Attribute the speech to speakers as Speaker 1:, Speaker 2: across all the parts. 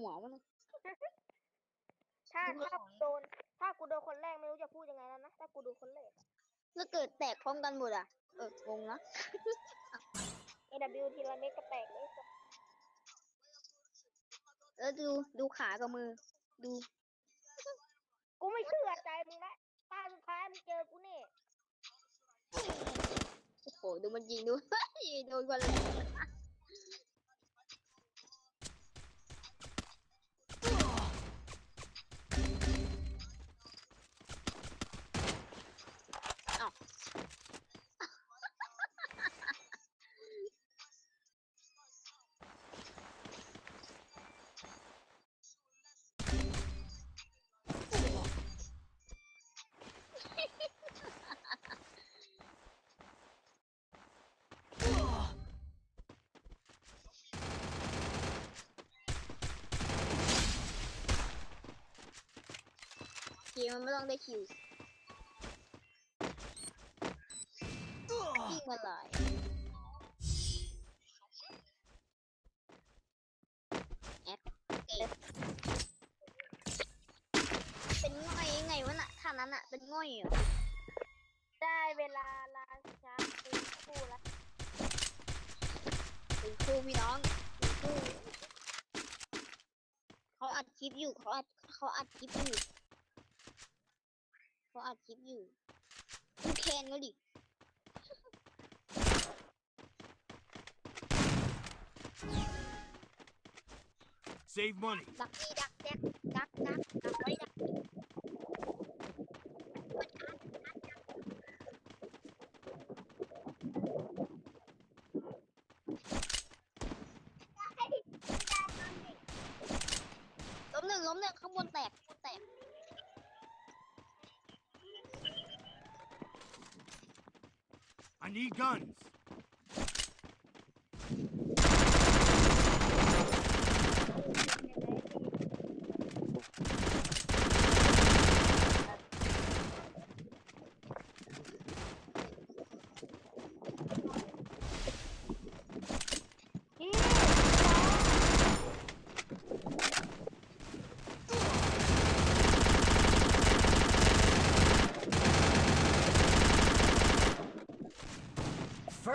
Speaker 1: หัวมัน
Speaker 2: ถ้าถ้าโดน ถ้ากูโดนคนแรกไม่รู้จะพูดยังไงแล้วนะ ถ้ากูโดนคนแรก
Speaker 1: ถ้าเกิดแตกพร้อมกันหมดอะ เอองงนะ
Speaker 2: AW ทีละเม็ดก็แตกเลย
Speaker 1: แล้วดูดูขากับมือ ดู
Speaker 2: กูไม่เชื่อใจมึงละตาสุดท้ายมึงเจอกูนี่
Speaker 1: โอ้โหดูมันยิงดูโดนกันเลย มมันไม่ต้องได้คิวยิงมาหลายแอดเกมเป็นง่อยยังไงวะน่ะท่านั้นอะเป็นง่อยเหรอ
Speaker 2: ได้เวลาลาชาตีคู่ละ
Speaker 1: เป็นครูพี่น้องเป็นครูเขาอัดคลิปอยู่เขาอัดเขาอัดคลิปอยู่ เขาอัดคลิปอยู่ดูแคนก็ดิ
Speaker 3: Save money.
Speaker 1: ดักนี่ดักแดกดักดักดักไว้ดักล้มหนึ่งล้มหนึ่งข้างบนแตก
Speaker 3: I need guns.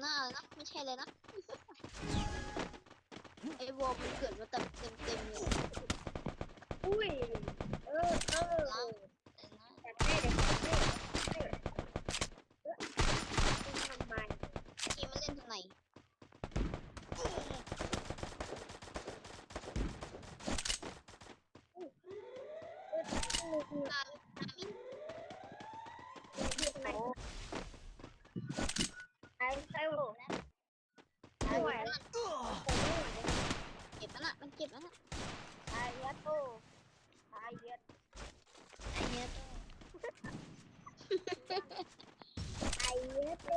Speaker 2: ห็
Speaker 1: นเต็มๆหน้าเลยนะไม่ใช่เลยนะ ไอ้วอลมันเกิดมาเต็มเต็มเต็มๆเลย
Speaker 2: อุ้ย เออเออ
Speaker 1: ล้าง
Speaker 2: แต่แม่เด็กแม่แม่เออทำไม
Speaker 1: เกมมันเล่นตรงไหน
Speaker 2: ไอ้ไอ้โห ไม่ไหวแล้ว
Speaker 1: เก็บมันอะ มันเก็บมันอะ
Speaker 2: ไอ้ยัดโตไอ้ยัด
Speaker 1: ไอ้เนี่ย
Speaker 2: ไอ้ยัดโต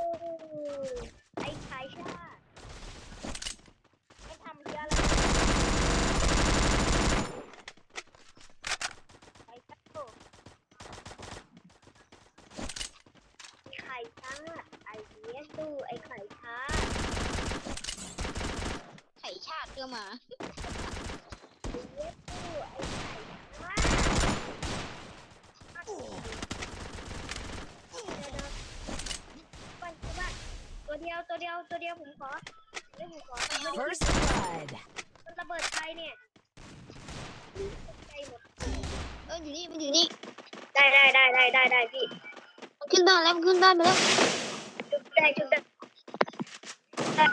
Speaker 2: ไอ้ชายชาติไม่ทำเยอะเลยไอ้ยัดโตไอ้ไข่ชาติไอ้ยัดโตไอ้ไข่ชาติ
Speaker 1: ไข่ชาติก็มา
Speaker 2: ไอ้ยัดโตไอ้ไข่ชาติตัวเดียวตัวเดียวตัวเดียวผมขอเดี๋ยวผมขอไม่ได้
Speaker 4: First blood.
Speaker 2: มันระเบิดไฟเนี่ยใจหมด
Speaker 1: เอออยู่นี่มันอยู่นี่
Speaker 2: ได้ได้ได้ได้ได้ได้พี่
Speaker 1: มันขึ้นได้แล้วมันขึ้นได้ไปแล้ว
Speaker 2: ชุบได้ชุบได้ได้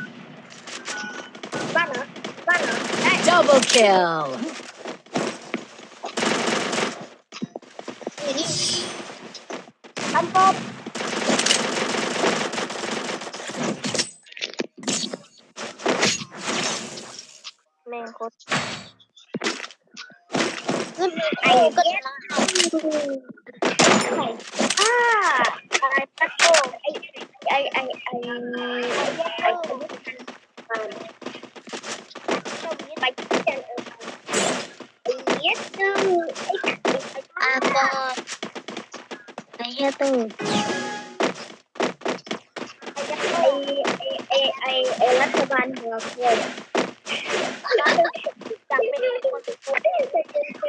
Speaker 2: บ้านเหรอบ้านเหรอได้
Speaker 4: Double kill.
Speaker 1: อยู่นี่
Speaker 2: ทำปบงโคต บาลหัวควายจากเป็นคนตัว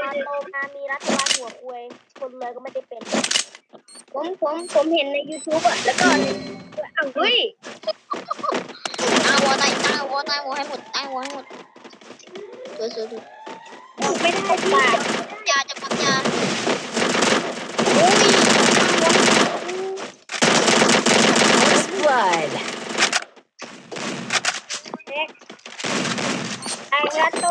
Speaker 2: มาโตมามีรัฐบาลหัวควยคนรวยก็ไม่ได้เป็น ผมผมผมเห็นใน YouTube อะ แล้วก็ในอ้าวเฮ้ย
Speaker 1: อาวอตายอาวอตายวอให้หมดตายวอให้หมดสวยสวย สวย
Speaker 2: ไม่ได้ป่ะ
Speaker 1: ยาจะปั๊มยาโอ้ย
Speaker 4: First blood.
Speaker 2: อ้รัตโต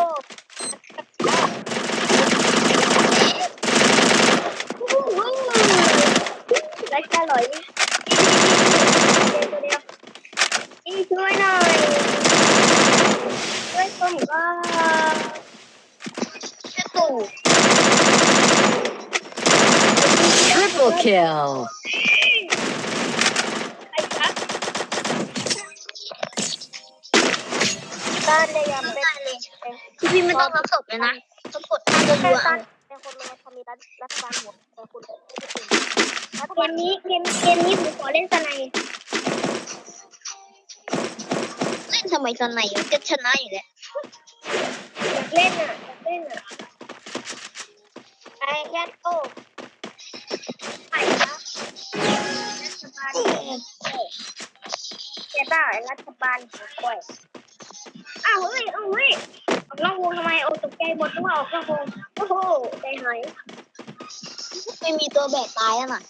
Speaker 2: ไรแค่อร่อยนี่เดียวนี่ช่วยหน่อยช่วยผมก็
Speaker 1: เจ้าตู่
Speaker 4: Triple kill.
Speaker 2: ไอ้ครับต้านเลยยังเป็น
Speaker 1: พี่พี่ไม่ต้องรับศพเลยนะต้องกดท่ารัวๆเอา
Speaker 2: เป็นคนรวยเขามีรัฐรัฐบาลหัวแต่คุณไม่ได้เป็นรัฐบาลนี้เกมเกมนี้ผมขอเล่นสไน
Speaker 1: เล่นทำไมตอนไหนจะชนะอยู่แล้ว
Speaker 2: อยากเล่นอะอยากเล่นอะ ไอ้ยัดโอ้ไอ้นะรัฐบาลเจ้าบ้าไอ้รัฐบาลหัวกล้วยอ้าวเฮ้ยอ้าวเฮ้ยออกนอกวงทำไมโอ้ตกใจหมดนึกว่าออกนอกวงโอ้โหใจหาย
Speaker 1: ไม่มีตัวแบกตายอะน่ะ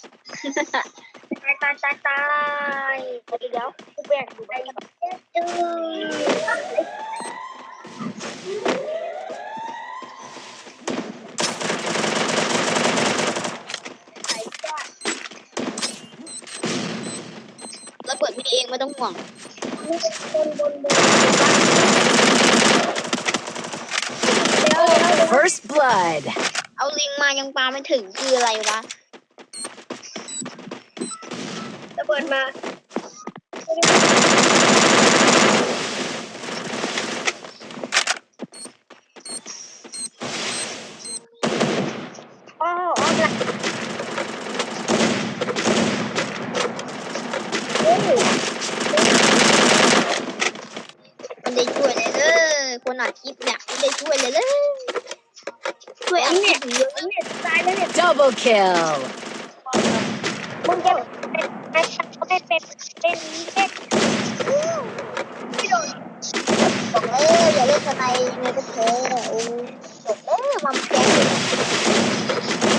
Speaker 2: ตายตายตายตายเดี๋ยวกูแบกอยู่ไปจืด
Speaker 1: แล้วเปิดพี่เองไม่ต้อง ห่วง
Speaker 2: บนบนบนเดี๋ยวเดี๋ยว
Speaker 4: First blood.
Speaker 1: เอาลิงมายังปาไม่ถึงคืออะไรวะ
Speaker 2: ระเบิดมาอ๋ออ๋อหลักโอ้ย
Speaker 1: มันได้ช่วยเลยเลย คนอัดคลิปเนี่ยมันได้ช่วยเลยเลยช่วยอัดคลิปเยอะ
Speaker 2: ผมเนี่ยตายแล้วเนี่ย
Speaker 4: Double kill.
Speaker 2: มึงจะเป็นเป็นเป็นเป็นเป็นเป็นไม่โดน
Speaker 1: บอกเอออย่าเล่นสไนเงินก็แพ้โอ้จบแล้วความแพ้